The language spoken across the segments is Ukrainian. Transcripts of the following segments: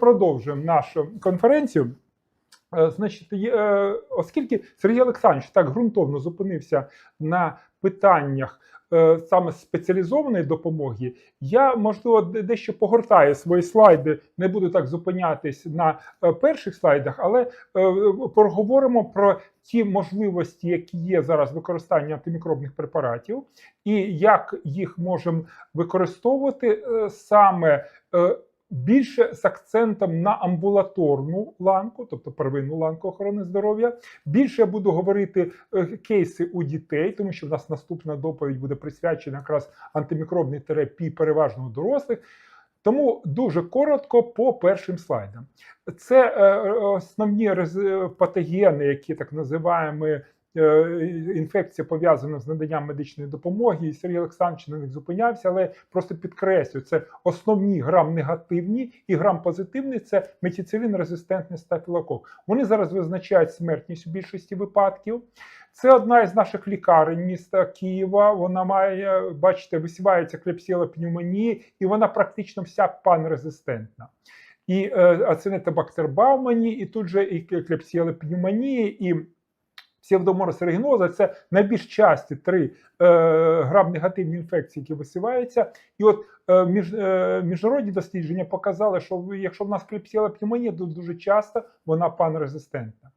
продовжуємо нашу конференцію. Е, Значить, е, оскільки Сергій Олександрович так ґрунтовно зупинився на питаннях е, саме спеціалізованої допомоги, я можливо дещо погортаю свої слайди, не буду так зупинятись на перших слайдах, але поговоримо про ті можливості, які є зараз використання антимікробних препаратів, і як їх можемо використовувати саме. Е, Більше з акцентом на амбулаторну ланку, тобто первинну ланку охорони здоров'я. Більше я буду говорити е, кейси у дітей, тому що в нас наступна доповідь буде присвячена якраз антимікробній терапії, переважно у дорослих. Тому дуже коротко по першим слайдам. Це е, основні рез- патогени, які так називаємо. Е, Інфекція пов'язана з наданням медичної допомоги, і Сергій Олександрович на них зупинявся, але просто підкреслюю, це основні грам-негативні і грам-позитивні це метіцилін резистентний стафілокок. Вони зараз визначають смертність у більшості випадків. Це одна із наших лікарень міста Києва. Вона має, бачите, висівається клепсіла пневмонії, і вона практично вся панрезистентна. І е, ацинетобактер Баумані, і тут же і клепсіла пневмонії, і псевдоморос регіноза це найбільш часті три е, грам-негативні інфекції, які висіваються. І от е, між, е, міжнародні дослідження показали, що якщо в нас клепсіла пневмонія, то дуже часто вона панрезистентна.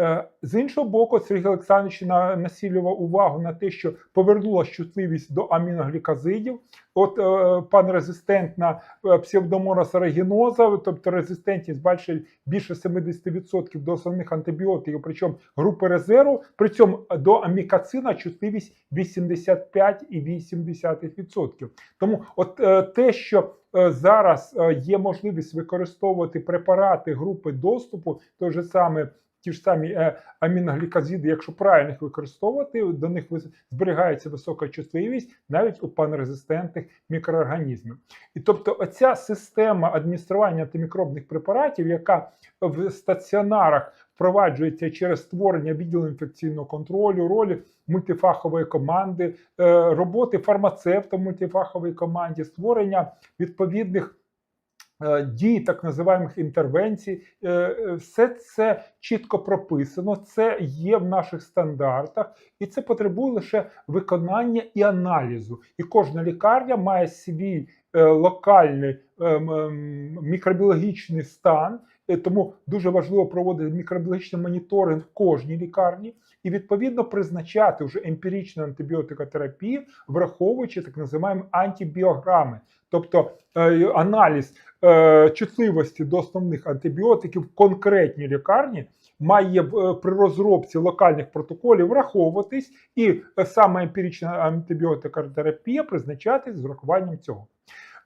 Е, З іншого боку, Сергій Олександрович на- насилював увагу на те, що повернулася чутливість до аміноглікозидів. От е, панрезистентна е, псевдоморос арагіноза, тобто резистентність більше, більше 70% до основних антибіотиків, причому групи резерву, при цьому до амікацина чутливість 85,8%. Тому от те, що зараз є можливість використовувати препарати групи доступу, той же саме. Ті ж самі е, аміноглікозиди, якщо правильно їх використовувати, до них зберігається висока чутливість навіть у панрезистентних мікроорганізмів. І тобто, оця система адміністрування антимікробних препаратів, яка в стаціонарах впроваджується через створення відділу інфекційного контролю, ролі мультифахової команди, е, роботи фармацевта в мультифаховій команді, створення відповідних. Е, Дій так називаємих інтервенцій, Е, е, все це чітко прописано, це є в наших стандартах, і це потребує лише виконання і аналізу. І кожна лікарня має свій локальний ем, ем, мікробіологічний стан. Е, Тому дуже важливо проводити мікробіологічний моніторинг в кожній лікарні і відповідно призначати вже емпіричну антибіотикотерапію, враховуючи так називаємо антибіограми, тобто е, аналіз е, чутливості до основних антибіотиків в конкретній лікарні. Має е, при розробці локальних протоколів враховуватись, і е, саме емпірична антибіотикотерапія призначатись з врахуванням цього.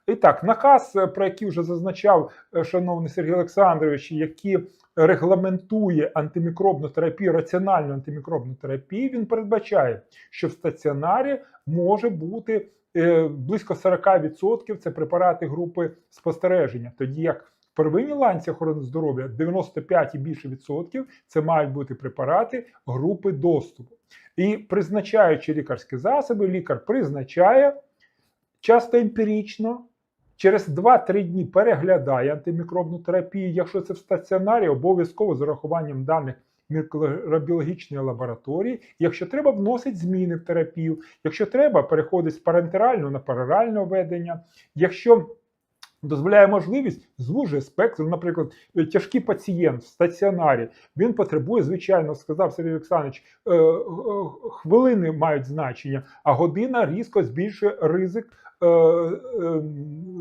І так, наказ, е, про який вже зазначав е, шановний Сергій Олександрович, який регламентує антимікробну терапію, раціональну антимікробну терапію, він передбачає, що в стаціонарі може бути е, близько 40% це препарати групи спостереження, тоді як в первинній ланці охорони здоров'я 95 і більше відсотків це мають бути препарати групи доступу. І призначаючи лікарські засоби, лікар призначає часто емпірично. Через 2-3 дні переглядає антимікробну терапію. Якщо це в стаціонарі, обов'язково з урахуванням даних мікробіологічної лабораторії. Якщо треба, вносить зміни в терапію. Якщо треба, переходить з парентерального на параральне введення. Якщо дозволяє можливість, звужує спектр. Наприклад, тяжкий пацієнт в стаціонарі він потребує, звичайно, сказав Сергій Олександрович, е, е, хвилини мають значення, а година різко збільшує ризик е, е,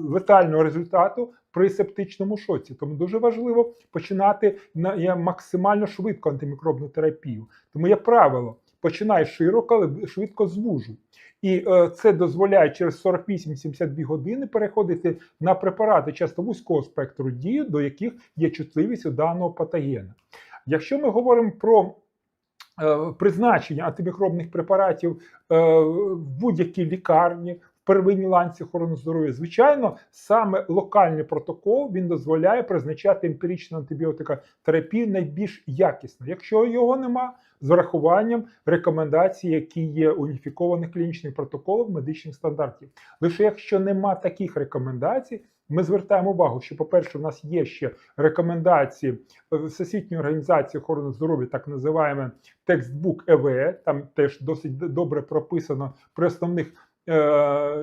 летального результату при септичному шоці. Тому дуже важливо починати на максимально швидко антимікробну терапію. Тому є правило: починай широко, але швидко звужуй. І е, це дозволяє через 48-72 години переходити на препарати часто вузького спектру дії, до яких є чутливість у даного патогена. Якщо ми говоримо про е, призначення антимікробних препаратів е, в будь-якій лікарні, в первинній ланці охорони здоров'я. Звичайно, саме локальний протокол він дозволяє призначати емпіричну антибіотикотерапію найбільш якісно. Якщо його нема, з врахуванням рекомендацій, які є уніфікованих клінічних протоколів медичних стандартів. Лише якщо нема таких рекомендацій, ми звертаємо увагу, що, по-перше, у нас є ще рекомендації е, Всесвітньої організації охорони здоров'я, так називаємо текстбук ЕВЕ, там теж досить добре прописано при основних е,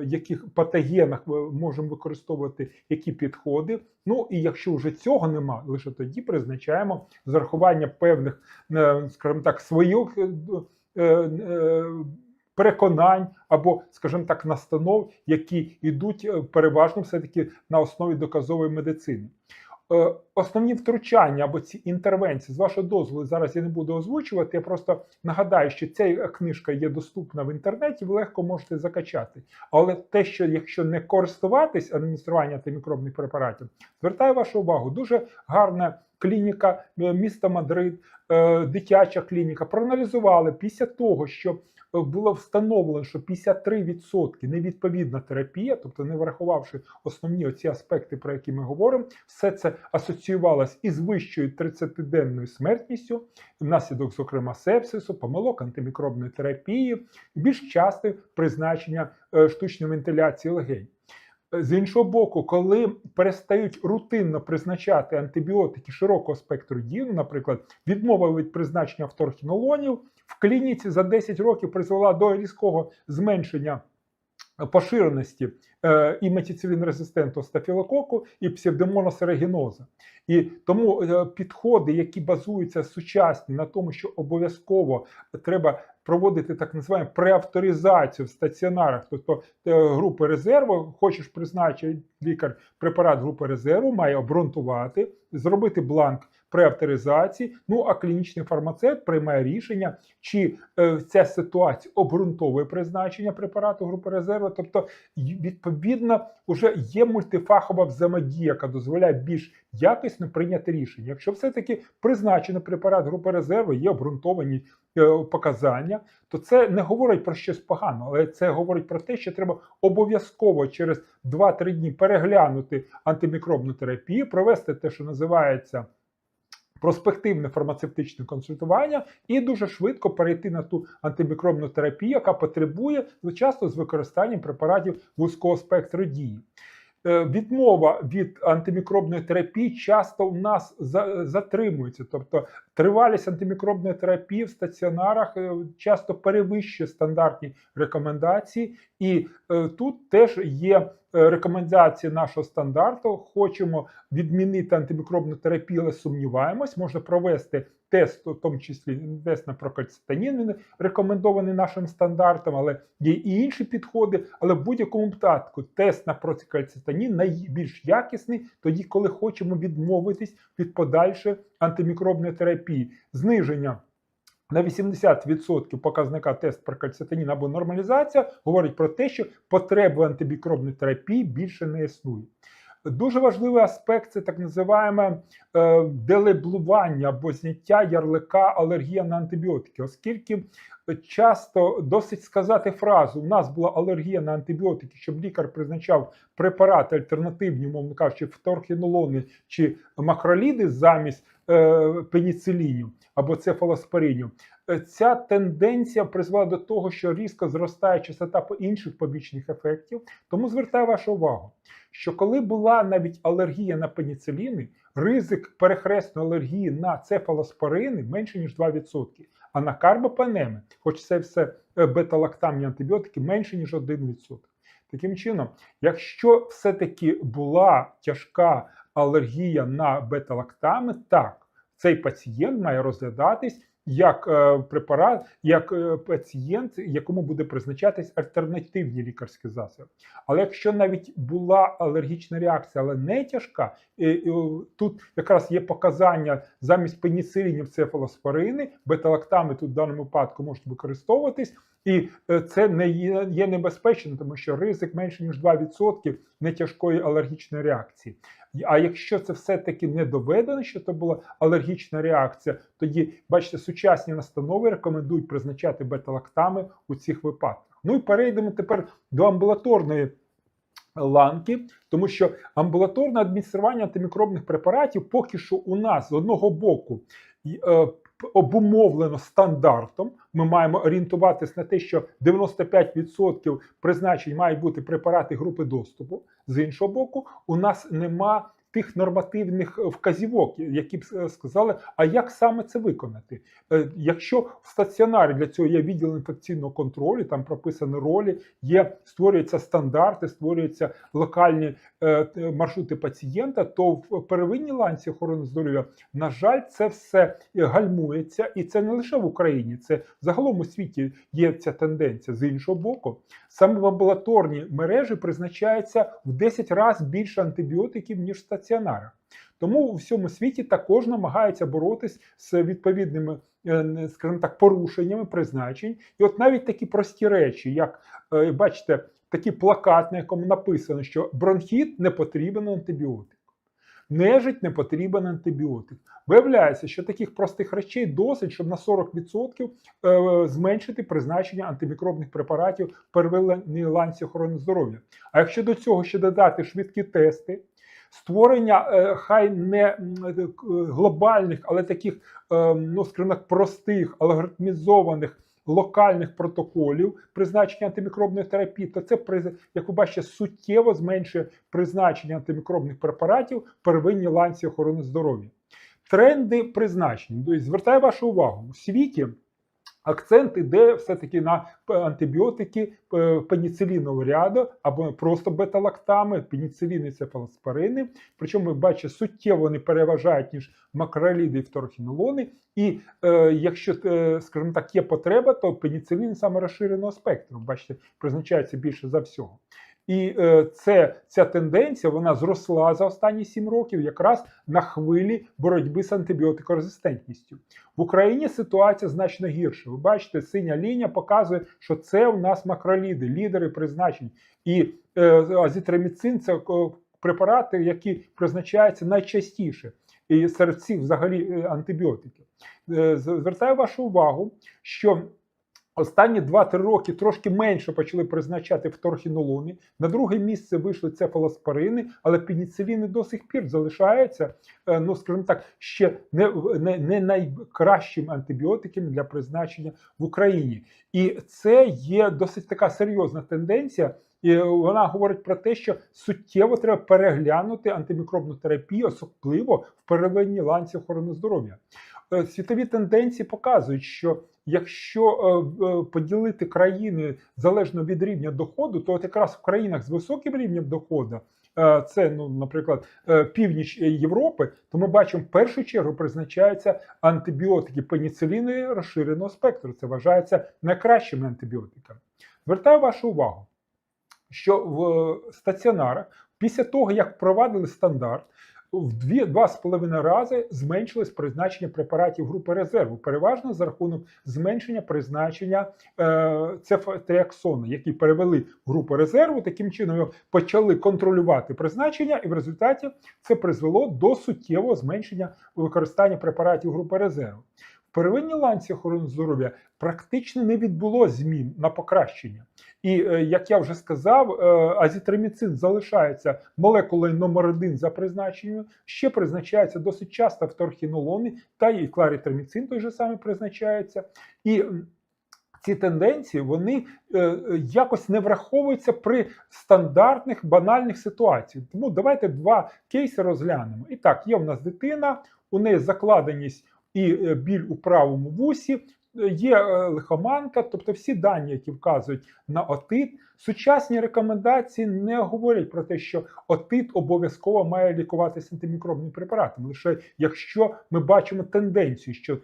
яких патогенах ми можемо використовувати які підходи. Ну і якщо вже цього нема, лише тоді призначаємо з урахування певних, е, скажімо так, своїх. е, е, е, Переконань або, скажімо так, настанов, які йдуть е, переважно все-таки на основі доказової медицини. Е, Основні втручання або ці інтервенції, з вашого дозволу, зараз я не буду озвучувати. Я просто нагадаю, що ця книжка є доступна в інтернеті, ви легко можете закачати. Але те, що якщо не користуватись адмініструванням антимікробних препаратів, звертаю вашу увагу, дуже гарна клініка е, міста Мадрид, е, дитяча клініка проаналізували після того, що е, було встановлено, що 53% невідповідна терапія, тобто не врахувавши основні оці аспекти, про які ми говоримо, все це асоціювалось із вищою 30-денною смертністю, внаслідок, зокрема, сепсису, помилок антимікробної терапії, більш часте призначення штучної вентиляції легень. З іншого боку, коли перестають рутинно призначати антибіотики широкого спектру дії, ну, наприклад, відмова від призначення вторхінолонів в клініці за 10 років призвела до різкого зменшення поширеності е, і метіцилін-резистентного стафілококу, і псевдомоносерегіноза. І тому е, підходи, які базуються сучасні на тому, що обов'язково треба проводити так називаємо преавторизацію в стаціонарах, тобто е, групи резерву, хочеш призначити лікар препарат групи резерву, має обґрунтувати, зробити бланк преавторизації. Ну а клінічний фармацевт приймає рішення, чи е, ця ситуація обґрунтовує призначення препарату групи резерву. Тобто, відповідно, вже є мультифахова взаємодія, яка дозволяє більш якісно прийняти рішення. Якщо все-таки призначено препарат групи резерву, є обґрунтовані е, показання, то це не говорить про щось погане, але це говорить про те, що треба обов'язково через 2-3 дні переглянути антимікробну терапію, провести те, що називається. Проспективне фармацевтичне консультування і дуже швидко перейти на ту антимікробну терапію, яка потребує часто з використанням препаратів вузького спектру дії. Е, Відмова від антимікробної терапії часто у нас за- затримується, тобто тривалість антимікробної терапії в стаціонарах е, часто перевищує стандартні рекомендації, і е, тут теж є е, рекомендації нашого стандарту. Хочемо відмінити антимікробну терапію, але сумніваємось, можна провести тест, у тому числі тест на прокальцитанін, рекомендований нашим стандартом, але є і інші підходи. Але в будь-якому випадку тест на прокальцитанін найбільш якісний тоді, коли хочемо відмовитись від подальшої антимікробної терапії, зниження. На 80% показника тест прокальцитанін або нормалізація говорить про те, що потреби антибікробної терапії більше не існує. Дуже важливий аспект це так називаємо е, делеблування або зняття ярлика алергія на антибіотики, оскільки часто досить сказати фразу: у нас була алергія на антибіотики, щоб лікар призначав препарати альтернативні, мовно кажучи, фторхінолони чи макроліди замість е, пеніцилінів або цефалоспоринів. Е, Ця тенденція призвела до того, що різко зростає частота по- інших побічних ефектів. Тому звертаю вашу увагу, що коли була навіть алергія на пеніциліни, ризик перехресної алергії на цефалоспорини менше ніж 2%, а на карбопанеми, хоч це все е, бета-лактамні антибіотики, менше ніж 1%. Таким чином, якщо все-таки була тяжка алергія на бета-лактами, так, цей пацієнт має розглядатись як е, препарат, як е, пацієнт, якому буде призначатись альтернативні лікарські засоби. Але якщо навіть була алергічна реакція, але не тяжка, тут якраз є показання замість пеніцилінів цефалоспорини, бета-лактами тут в даному випадку можуть використовуватись. І е, це не є, небезпечно, тому що ризик менше ніж 2% нетяжкої алергічної реакції. А якщо це все-таки не доведено, що це була алергічна реакція, тоді бачите, сучасні настанови рекомендують призначати бета-лактами у цих випадках. Ну і перейдемо тепер до амбулаторної ланки, тому що амбулаторне адміністрування антимікробних препаратів поки що у нас з одного боку е, обумовлено стандартом. Ми маємо орієнтуватись на те, що 95% призначень мають бути препарати групи доступу. З іншого боку, у нас нема тих нормативних вказівок, які б е, сказали, а як саме це виконати. Е, Якщо в стаціонарі для цього є відділ інфекційного контролю, там прописані ролі, є створюються стандарти, створюються локальні е, маршрути пацієнта, то в первинній ланці охорони здоров'я, на жаль, це все е, гальмується, і це не лише в Україні, це загалом у світі є ця тенденція. З іншого боку, саме в амбулаторній мережі призначається в 10 разів більше антибіотиків, ніж в стаціонарах. Тому у всьому світі також намагаються боротись з відповідними, е, скажімо так, порушеннями призначень. І от навіть такі прості речі, як е, бачите, такий плакат, на якому написано, що бронхіт не потрібен антибіотик. Нежить не потрібен антибіотик. Виявляється, що таких простих речей досить, щоб на 40% е, зменшити призначення антимікробних препаратів в первинній ланці охорони здоров'я. А якщо до цього ще додати швидкі тести, створення е, хай не е, к- глобальних, але таких, е, ну скажімо так, простих, алгоритмізованих локальних протоколів призначення антимікробної терапії, то це як ви бачите, суттєво зменшує призначення антимікробних препаратів в первинній ланці охорони здоров'я. Тренди призначень. Тобто, звертаю вашу увагу, у світі акцент іде все-таки на антибіотики пеніцилінового ряду або просто бета-лактами, пеніциліни, цефалоспорини. Причому ми бачимо, суттєво вони переважають, ніж макроліди і фторхінолони. І е, якщо, е, скажімо так, є потреба, то пеніцилін саме розширеного спектру, бачите, призначається більше за всього. І е, це, ця тенденція вона зросла за останні 7 років якраз на хвилі боротьби з антибіотикорезистентністю. В Україні ситуація значно гірша. Ви бачите, синя лінія показує, що це у нас макроліди, лідери призначень. І е, азітроміцин це е, препарати, які призначаються найчастіше. І серед всіх взагалі антибіотиків. Звертаю вашу увагу, що Останні 2-3 роки трошки менше почали призначати вторхінолони. На друге місце вийшли цефалоспорини, але пеніциліни до сих пір залишаються, е, ну скажімо так, ще не, не, не найкращим антибіотиком для призначення в Україні. І це є досить така серйозна тенденція. І вона говорить про те, що суттєво треба переглянути антимікробну терапію, особливо в первинній ланці охорони здоров'я. Е, Світові тенденції показують, що якщо е, е, поділити країни залежно від рівня доходу, то от якраз в країнах з високим рівнем доходу, це, ну, наприклад, північ Європи, то ми бачимо, в першу чергу призначаються антибіотики пеніциліни розширеного спектру. Це вважається найкращими антибіотиками. Звертаю вашу увагу, що в стаціонарах після того, як впровадили стандарт, в дві два з половиною рази зменшилось призначення препаратів групи резерву, переважно за рахунок зменшення призначення е, цефатріаксону, які перевели групу резерву. Таким чином почали контролювати призначення, і в результаті це призвело до суттєвого зменшення використання препаратів групи резерву. В первинній ланці охорони здоров'я практично не відбуло змін на покращення. І е, як я вже сказав, е, азітроміцин залишається молекулою номер один за призначенням. Ще призначається досить часто вторхінолони, та і кларітроміцин той же самий призначається. І ці тенденції вони е, е, якось не враховуються при стандартних банальних ситуаціях. Тому давайте два кейси розглянемо. І так, є в нас дитина, у неї закладеність і е, біль у правому вусі, є е, лихоманка, тобто всі дані, які вказують на отит. Сучасні рекомендації не говорять про те, що отит обов'язково має лікуватися антимікробним препаратом. Лише якщо ми бачимо тенденцію, що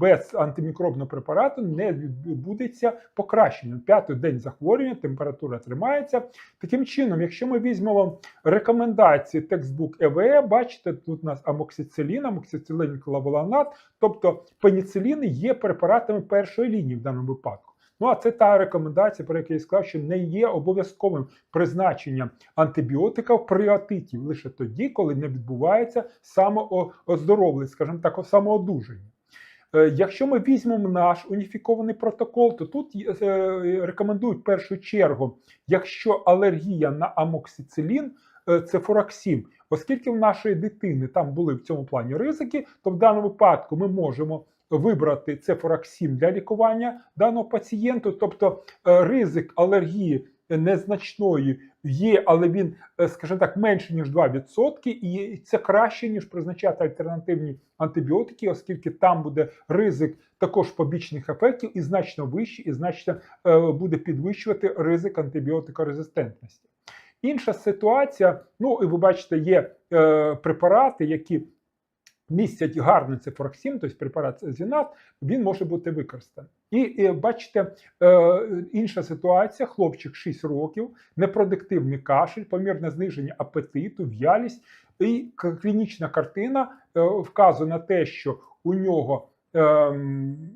без антимікробного препарату не відбудеться покращення. П'ятий день захворювання, температура тримається. Таким чином, якщо ми візьмемо рекомендації текстбук ЕВЕ, бачите, тут у нас амоксицилін, амоксицилін клаволанат, тобто пеніциліни є препаратами першої лінії в даному випадку. Ну а це та рекомендація, про яку я сказав, що не є обов'язковим призначенням антибіотика при отиті лише тоді, коли не відбувається самооздоровлення, скажімо так, самоодужання. Е, Якщо ми візьмемо наш уніфікований протокол, то тут е, рекомендують в першу чергу, якщо алергія на амоксицилін, е, це фураксін. Оскільки в нашої дитини там були в цьому плані ризики, то в даному випадку ми можемо вибрати цефораксін для лікування даного пацієнту, тобто е, ризик алергії незначної є, але він, е, скажімо так, менше ніж 2%, і це краще, ніж призначати альтернативні антибіотики, оскільки там буде ризик також побічних ефектів і значно вищий, і значно е, буде підвищувати ризик антибіотикорезистентності. Інша ситуація, ну і ви бачите, є е, препарати, які містять гарний цифроксім, тобто препарат Зінат, він може бути використаний. І, бачите, е, інша ситуація: хлопчик 6 років, непродуктивний кашель, помірне зниження апетиту, в'ялість. І клінічна картина е, вказує на те, що у нього ем,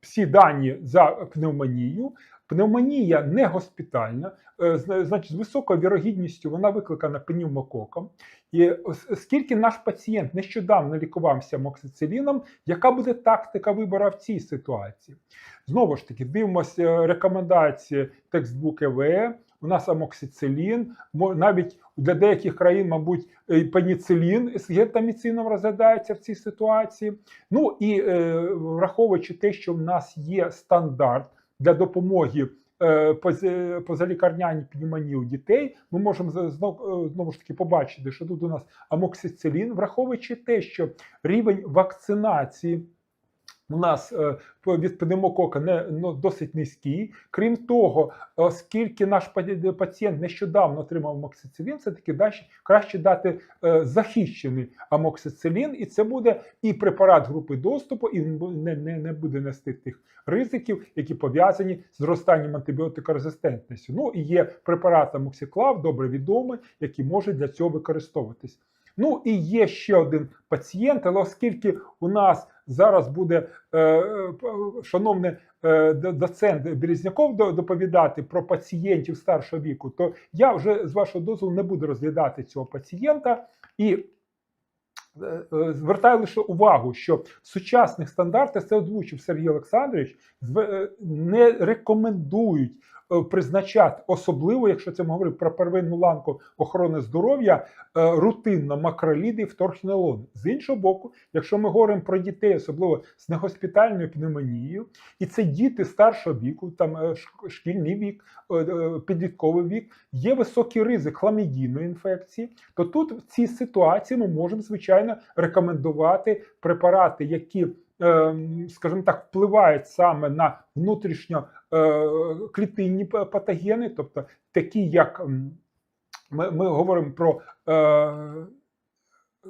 всі дані за пневмонію. Пневмонія не госпітальна, е, значить, з високою вірогідністю вона викликана пневмококом. І оскільки наш пацієнт нещодавно лікувався моксициліном, яка буде тактика вибору в цій ситуації? Знову ж таки, дивимося рекомендації текстбук ЕВЕ. У нас амоксицилін, мо- навіть для деяких країн, мабуть, і пеніцилін з гентаміцином розглядається в цій ситуації. Ну і е, враховуючи те, що в нас є стандарт для допомоги е, поз- позалікарняній пневмонії у дітей, ми можемо за- знов, е, знову ж таки побачити, що тут у нас амоксицилін, враховуючи те, що рівень вакцинації. У нас е, від пневмокока не ну, досить низький. Крім того, оскільки наш паці- пацієнт нещодавно отримав амоксицилін, це таки дасть краще дати е, захищений амоксицилін, і це буде і препарат групи доступу, і не, не, не буде нести тих ризиків, які пов'язані з зростанням антибіотикорезистентності. Ну і є препарат амоксиклав, добре відомий, який може для цього використовуватись. Ну і є ще один пацієнт, але оскільки у нас зараз буде е, е, шановний е, доцент Березняков доповідати про пацієнтів старшого віку, то я вже з вашого дозволу не буду розглядати цього пацієнта і. е, Звертаю лише увагу, що в сучасних стандартах це озвучив Сергій Олександрович, не рекомендують призначати, особливо, якщо це ми говоримо про первинну ланку охорони здоров'я, е, рутинно макроліди і вторхінолони. З іншого боку, якщо ми говоримо про дітей, особливо з негоспітальною пневмонією, і це діти старшого віку, там е, шкільний вік, е, е, підлітковий вік, є високий ризик хламідійної інфекції, то тут в цій ситуації ми можемо звичайно рекомендувати препарати, які скажімо так, впливають саме на внутрішньо е, клітинні патогени, тобто такі, як ми, ми говоримо про е,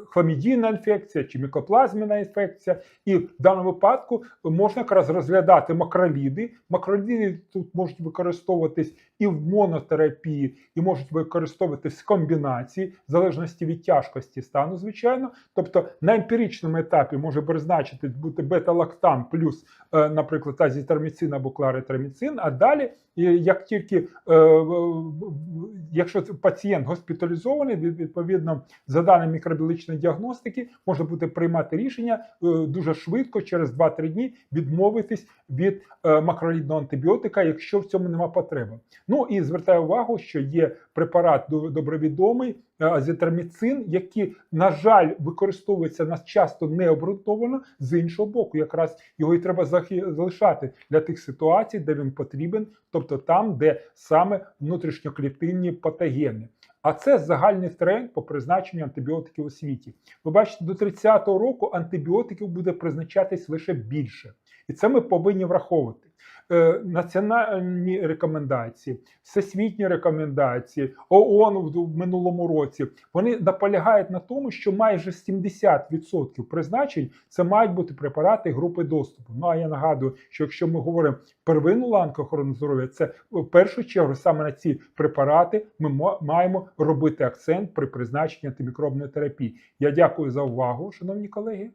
хламідійна інфекція чи мікоплазміна інфекція, і в даному випадку можна якраз розглядати макроліди. Макроліди тут можуть використовуватись і в монотерапії, і можуть використовуватись в комбінації, в залежності від тяжкості стану, звичайно. Тобто на емпіричному етапі може призначити бути бета-лактам плюс, е, наприклад, азітроміцин або кларитроміцин, а далі, як тільки е, якщо пацієнт госпіталізований, від- відповідно за даними мікробіологічної діагностики, можна буде приймати рішення е, дуже швидко, через 2-3 дні, відмовитись від е, макролідного антибіотика, якщо в цьому нема потреби. Ну і звертаю увагу, що є препарат до- добровідомий е, азітроміцин, який, на жаль, використовується нас часто необґрунтовано. З іншого боку, якраз його і треба залишати для тих ситуацій, де він потрібен, тобто там, де саме внутрішньоклітинні патогени. А це загальний тренд по призначенню антибіотиків у світі. Ви бачите, до 30-го року антибіотиків буде призначатись лише більше, і це ми повинні враховувати. Е, Національні рекомендації, всесвітні рекомендації, ООН в- минулому році вони наполягають на тому, що майже 70% призначень це мають бути препарати групи доступу. Ну а я нагадую, що якщо ми говоримо первинну ланку охорони здоров'я, це в першу чергу саме на ці препарати ми маємо робити акцент при призначенні антимікробної терапії. Я дякую за увагу, шановні колеги.